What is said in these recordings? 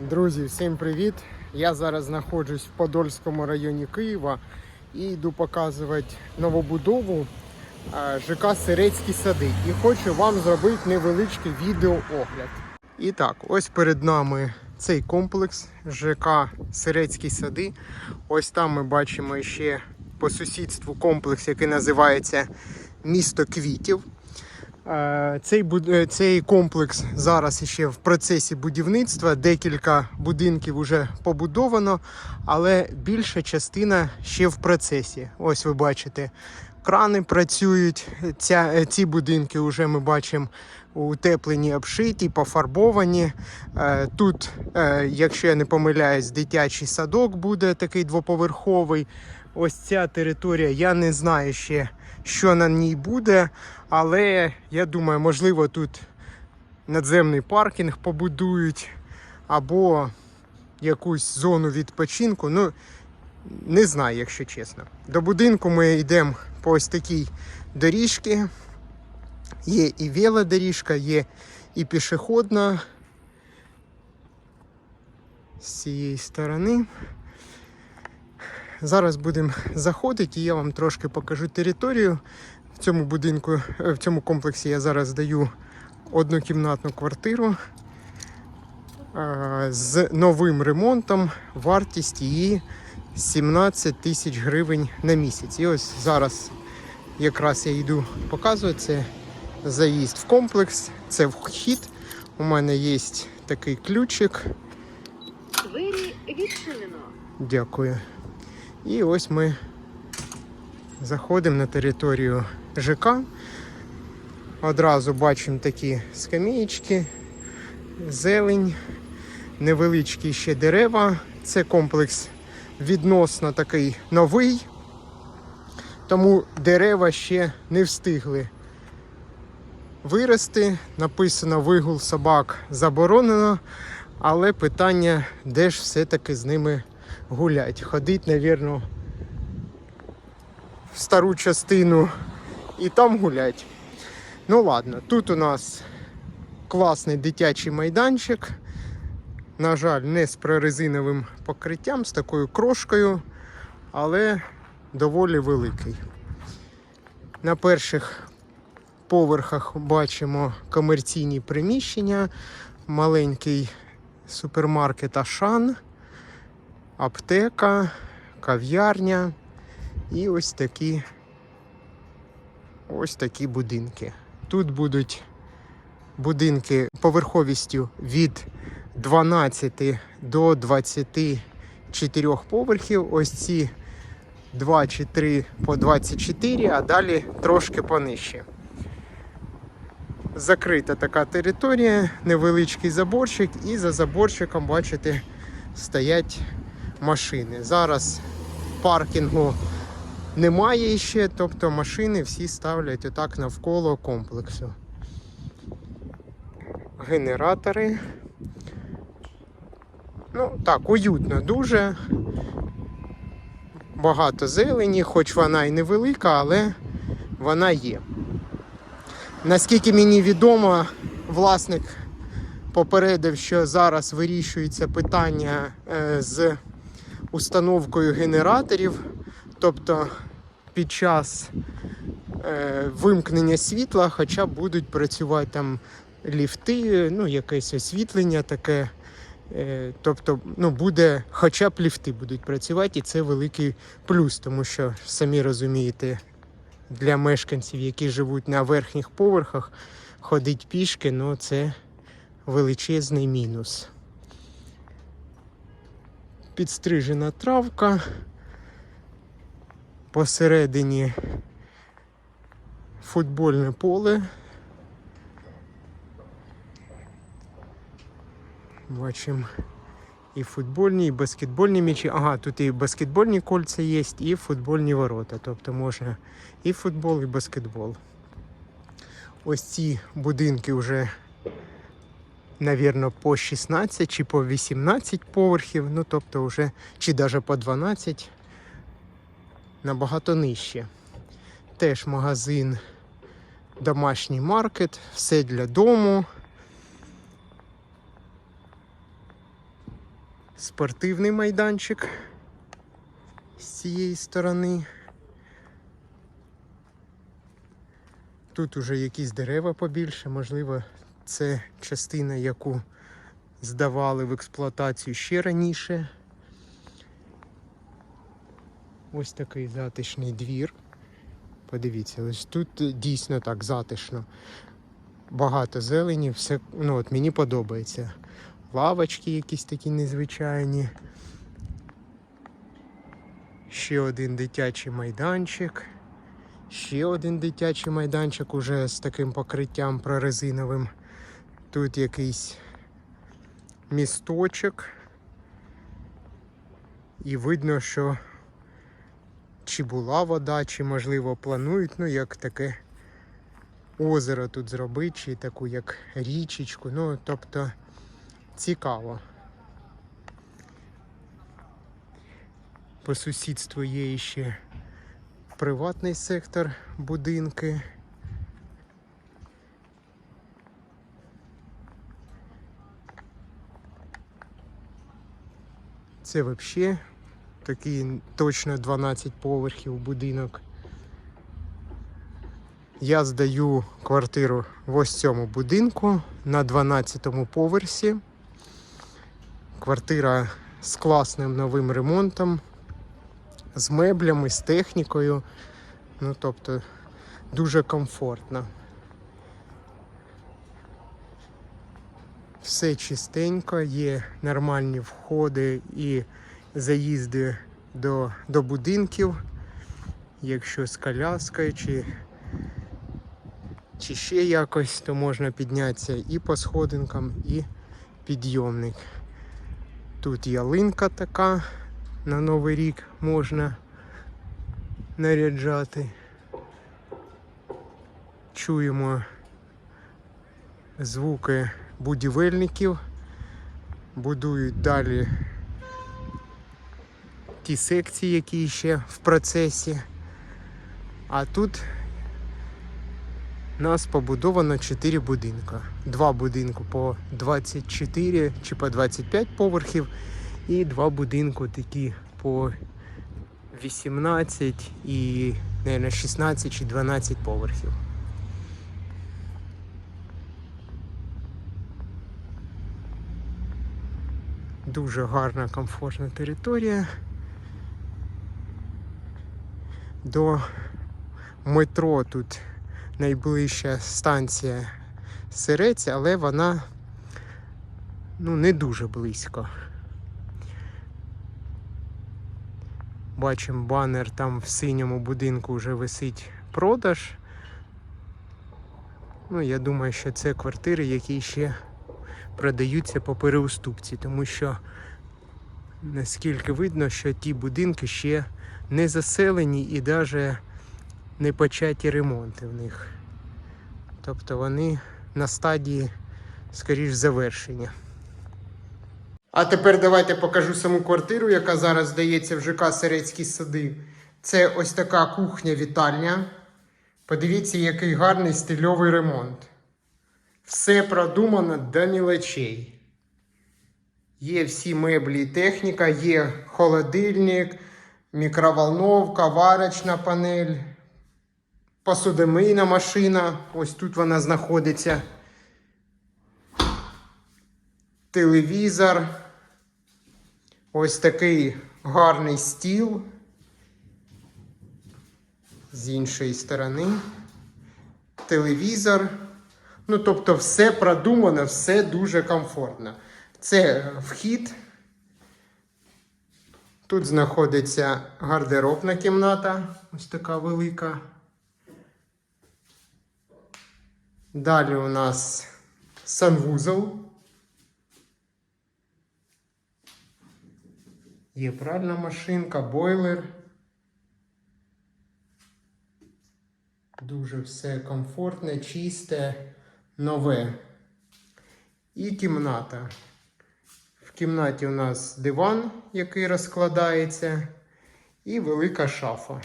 Друзі, всім привіт! Я зараз знаходжусь в Подольському районі Києва і йду показувати новобудову е, ЖК Сирецькі сади. І хочу вам зробити невеличкий відеоогляд. І так, ось перед нами цей комплекс ЖК Сирецькі сади. Ось там ми бачимо ще по сусідству комплекс, який називається Місто квітів. Е, Цей, е, цей комплекс зараз ще в процесі будівництва. Декілька будинків вже побудовано, але більша частина ще в процесі. Ось ви бачите, крани працюють. Ця, е, ці будинки вже ми бачимо утеплені, обшиті, пофарбовані. Тут, якщо я не помиляюсь, дитячий садок буде такий двоповерховий. Ось ця територія, я не знаю ще, що на ній буде, але я думаю, можливо, тут надземний паркінг побудують або якусь зону відпочинку. Ну, не знаю, якщо чесно. До будинку ми йдемо по ось такій доріжці. Є і велодоріжка, є і пішохідна з цієї сторони. Зараз будемо заходити і я вам трошки покажу територію. В цьому будинку, е, в цьому комплексі я зараз даю однокімнатну квартиру е, з новим ремонтом. Вартість її 17 тисяч гривень на місяць. І ось зараз якраз я йду показувати це заїзд в комплекс, це вхід. У мене є такий ключик. Двері відчинено. Дякую. І ось ми заходимо на територію ЖК. Одразу бачимо такі скамеєчки, зелень, невеличкі ще дерева. Це комплекс відносно такий новий, тому дерева ще не встигли вирости. Написано вигул собак заборонено, але питання, де ж все-таки з ними гулять. Ходить, навірно, в стару частину і там гулять. Ну ладно, тут у нас класний дитячий майданчик. На жаль, не з прорезиновим покриттям, з такою крошкою, але доволі великий. На перших поверхах бачимо комерційні приміщення, маленький супермаркет Ашан аптека, кав'ярня і ось такі ось такі будинки. Тут будуть будинки поверховістю від 12 до 24 поверхів. Ось ці 2 чи 3 по 24, а далі трошки понижче. Закрита така територія, невеличкий заборчик, і за заборчиком, бачите, стоять машини. Зараз паркінгу немає ще, тобто машини всі ставлять отак навколо комплексу. Генератори. Ну, так, уютно дуже. Багато зелені, хоч вона і невелика, але вона є. Наскільки мені відомо, власник попередив, що зараз вирішується питання е, з установкою генераторів, тобто під час е, вимкнення світла, хоча будуть працювати там ліфти, ну, якесь освітлення таке. Е, Тобто, ну, буде, хоча б ліфти будуть працювати, і це великий плюс, тому що самі розумієте, для мешканців, які живуть на верхніх поверхах, ходить пішки, ну це величезний мінус. Підстрижена травка. Посередині футбольне поле. Бачимо і футбольні, і баскетбольні м'ячі. Ага, тут і баскетбольні кольця є, і футбольні ворота. Тобто можна і футбол, і баскетбол. Ось ці будинки вже, навірно, по 16 чи по 18 поверхів, ну тобто вже, чи навіть по 12, набагато нижче. Теж магазин, домашній маркет, все для дому. спортивний майданчик з цієї сторони. Тут уже якісь дерева побільше, можливо, це частина, яку здавали в експлуатацію ще раніше. Ось такий затишний двір. Подивіться, ось тут дійсно так затишно. Багато зелені, все, ну от мені подобається. Лавочки якісь такі незвичайні. Ще один дитячий майданчик. Ще один дитячий майданчик уже з таким покриттям прорезиновим. Тут якийсь місточок. І видно, що чи була вода, чи можливо планують, ну як таке озеро тут зробити, чи таку як річечку. Ну, тобто цікаво. По сусідству є ще приватний сектор, будинки. Це взагалі такий точно 12 поверхів будинок. Я здаю квартиру в ось цьому будинку на 12 поверсі. Квартира з класним новим ремонтом, з меблями, з технікою. Ну, тобто дуже комфортно. Все чистенько, є нормальні входи і заїзди до, до будинків, якщо з коляскою чи, чи ще якось, то можна піднятися і по сходинкам, і підйомник. Тут ялинка така на Новий рік можна наряджати. Чуємо звуки будівельників, будують далі ті секції, які ще в процесі. А тут у нас побудовано 4 будинка. Два будинки по 24 чи по 25 поверхів, і два будинки такі по 18 і, мабуть, 16 чи 12 поверхів. Дуже гарна, комфортна територія. До метро тут найближча станція Сирець, але вона ну, не дуже близько. Бачимо банер там в синьому будинку вже висить продаж. Ну, я думаю, що це квартири, які ще продаються по переуступці, тому що наскільки видно, що ті будинки ще не заселені і навіть не початі ремонти в них. Тобто вони на стадії, скоріш, завершення. А тепер давайте покажу саму квартиру, яка зараз здається в ЖК Серецькі сади. Це ось така кухня-вітальня. Подивіться, який гарний стильовий ремонт. Все продумано до мілочей. Є всі меблі і техніка, є холодильник, мікроволновка, варочна панель, посудомийна машина. Ось тут вона знаходиться. Телевізор. Ось такий гарний стіл. З іншої сторони. Телевізор. Ну, тобто, все продумано, все дуже комфортно. Це вхід. Тут знаходиться гардеробна кімната, ось така велика. Далі у нас санвузол. Є пральна машинка, бойлер. Дуже все комфортне, чисте, нове. І кімната. В кімнаті у нас диван, який розкладається, і велика шафа.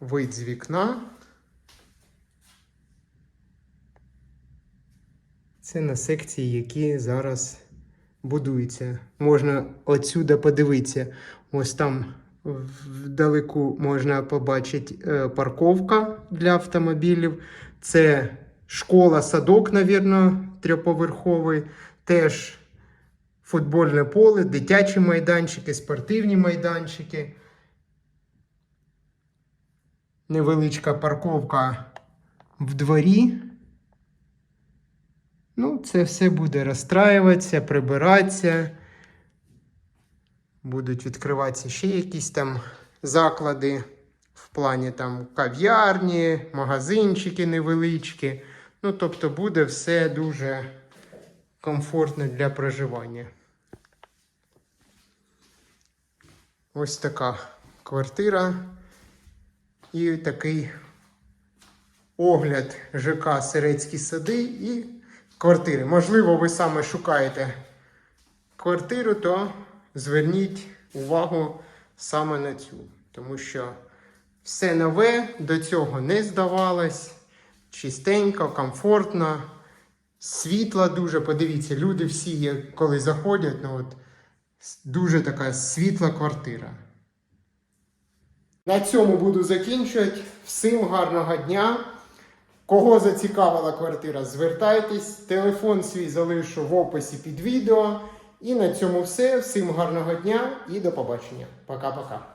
Вид з вікна. Це на секції, які зараз будуються. Можна отсюди подивитися. Ось там вдалеку можна побачити е, парковка для автомобілів. Це школа, садок, навірно, трьохповерховий. Теж футбольне поле, дитячі майданчики, спортивні майданчики. Невеличка парковка в дворі. Ну, це все буде розстраюватися, прибиратися. Будуть відкриватися ще якісь там заклади в плані там кав'ярні, магазинчики невеличкі. Ну, тобто буде все дуже комфортно для проживання. Ось така квартира і такий огляд ЖК Сирецькі сади і квартири. Можливо, ви саме шукаєте квартиру, то зверніть увагу саме на цю. Тому що все нове до цього не здавалось. Чистенько, комфортно, світла дуже. Подивіться, люди всі, є, коли заходять, ну от дуже така світла квартира. На цьому буду закінчувати. Всім гарного дня. Кого зацікавила квартира, звертайтесь. Телефон свій залишу в описі під відео. І на цьому все. Всім гарного дня і до побачення. Пока-пока.